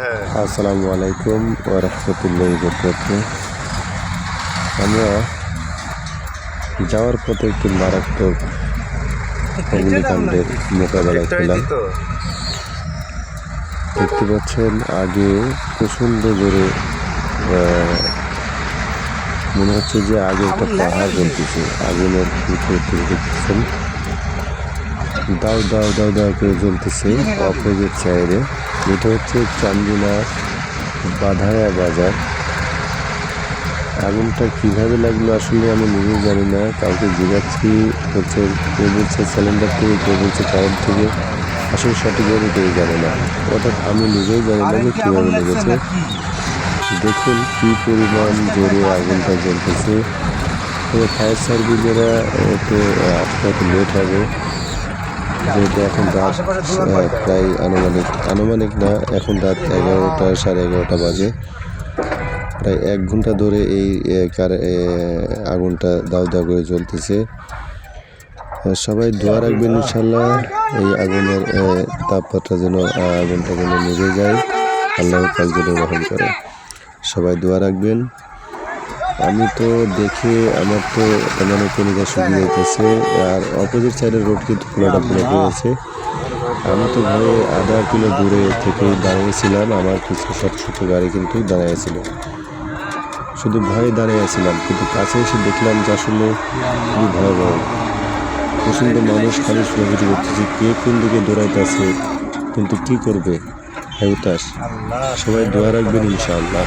আসসালামু আলাইকুম ও রহমতুল্লাহ বরকাত আমরা যাওয়ার পথে একটি মারাত্মক অগ্নিকাণ্ডের মোকাবেলা করলাম দেখতে পাচ্ছেন আগে প্রচণ্ড জোরে আহ, মনে হচ্ছে যে আগে একটা পাহাড় জ্বলতেছে আগুনের ভিতরে দেখতেছেন। দাও দাও দাও দাও করে জ্বলতেছে অপোজিট সাইডে। এটা হচ্ছে চান্দিনা বাধায়া বাজার। আগুনটা কীভাবে লাগল আসলে আমি নিজেই জানি না। কাউকে জিজ্ঞাসি হচ্ছে কেউ বলছে সিলিন্ডার থেকে কেউ বলছে কারেন্ট থেকে। আসলে সঠিকভাবে কেউ জানে না। অর্থাৎ আমি নিজেই জানি না যে কীভাবে লেগেছে দেখুন কী পরিমাণ জোরে আগুনটা জ্বলতেছে। তবে ফায়ার সার্ভিসেরা একটু আসতে লেট হবে। যেহেতু এখন রাত প্রায় আনুমানিক আনুমানিক না এখন রাত এগারোটা সাড়ে এগারোটা বাজে। প্রায় এক ঘণ্টা ধরে এই কার- আগুনটা দাউ দাউ করে জ্বলতেছে। সবাই দোয়া রাখবেন ইনশাল্লাহ এই আগুনের তাপমাত্রা যেন আগুনটা যেন নিভে যায়। আল্লাহ পাক যেন রহম করে। সবাই দোয়া রাখবেন। আমি তো দেখে আমার তো মানে কনিকা শুকিয়ে যাইতেছে। আর অপোজিট সাইডের রোড কিন্তু খোলাটা পুরো রয়েছে। আমি তো ভয়ে আধা কিলো দূরে থেকে দাঁড়িয়েছিলাম। আমার কিছু সব শত গাড়ি কিন্তু দাঁড়িয়েছিল। শুধু ভয়ে দাঁড়িয়েছিলাম কিন্তু কাছে এসে দেখলাম যে আসলে খুবই ভয়াবহ। প্রচণ্ড মানুষ খালি শুভুটি করতেছে কে কোন দিকে দৌড়াইতেছে, কিন্তু কি করবে? হ্যাঁ সবাই দোয়া রাখবেন ইনশাআল্লাহ।